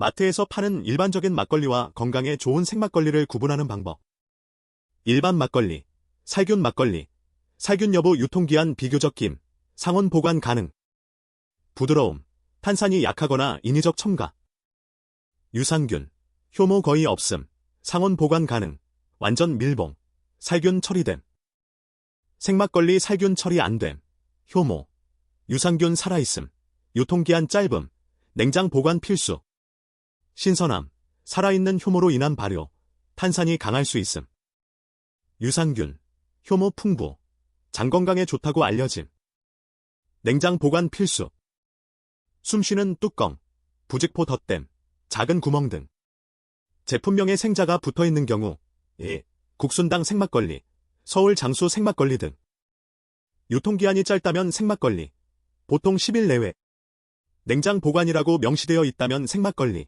마트에서 파는 일반적인 막걸리와 건강에 좋은 생막걸리를 구분하는 방법. 일반 막걸리, 살균 막걸리, 살균 여부 유통기한 비교적 김, 상온 보관 가능. 부드러움, 탄산이 약하거나 인위적 첨가. 유산균, 효모 거의 없음, 상온 보관 가능, 완전 밀봉, 살균 처리됨. 생막걸리 살균 처리 안 됨, 효모, 유산균 살아있음, 유통기한 짧음, 냉장 보관 필수. 신선함, 살아있는 효모로 인한 발효, 탄산이 강할 수 있음. 유산균, 효모 풍부, 장 건강에 좋다고 알려짐. 냉장 보관 필수. 숨쉬는 뚜껑, 부직포 덧댐, 작은 구멍 등. 제품명에 생자가 붙어 있는 경우, 예, 국순당 생막걸리, 서울 장수 생막걸리 등. 유통기한이 짧다면 생막걸리, 보통 10일 내외. 냉장 보관이라고 명시되어 있다면 생막걸리,